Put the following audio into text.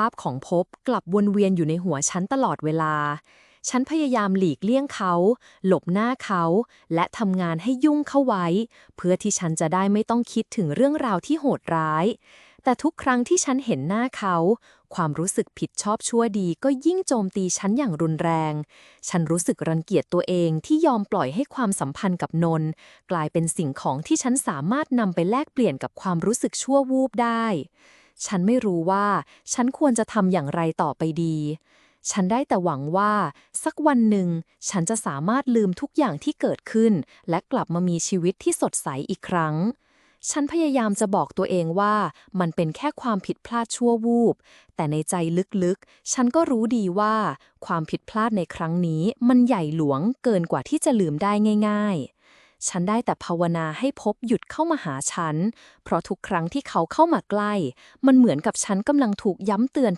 ภาพของภพกลับวนเวียนอยู่ในหัวฉันตลอดเวลา ฉันพยายามหลีกเลี่ยงเขา หลบหน้าเขา และทำงานให้ยุ่งเข้าไว้ เพื่อที่ฉันจะได้ไม่ต้องคิดถึงเรื่องราวที่โหดร้าย แต่ทุกครั้งที่ฉันเห็นหน้าเขา ความรู้สึกผิดชอบชั่วดีก็ยิ่งโจมตีฉันอย่างรุนแรง ฉันรู้สึกรังเกียจตัวเองที่ยอมปล่อยให้ความสัมพันธ์กับนนท์กลายเป็นสิ่งของที่ฉันสามารถนำไปแลกเปลี่ยนกับความรู้สึกชั่ววูบได้ ฉันไม่รู้ว่า ฉันควรจะทำอย่างไรต่อไปดี ฉันได้แต่หวังว่า สักวันหนึ่ง ฉันจะสามารถลืมทุกอย่างที่เกิดขึ้น และกลับมามีชีวิตที่สดใสอีกครั้ง ฉันพยายามจะบอกตัวเองว่ามันเป็นแค่ความผิดพลาดชั่ววูบ แต่ในใจลึกๆ ฉันก็รู้ดีว่า ความผิดพลาดในครั้งนี้มันใหญ่หลวงเกินกว่าที่จะลืมได้ง่าย ๆ ฉันได้แต่ภาวนาให้พบหยุดเข้ามาหาฉัน เพราะทุกครั้งที่เขาเข้ามาใกล้ มันเหมือนกับฉันกำลังถูกย้ำเตือน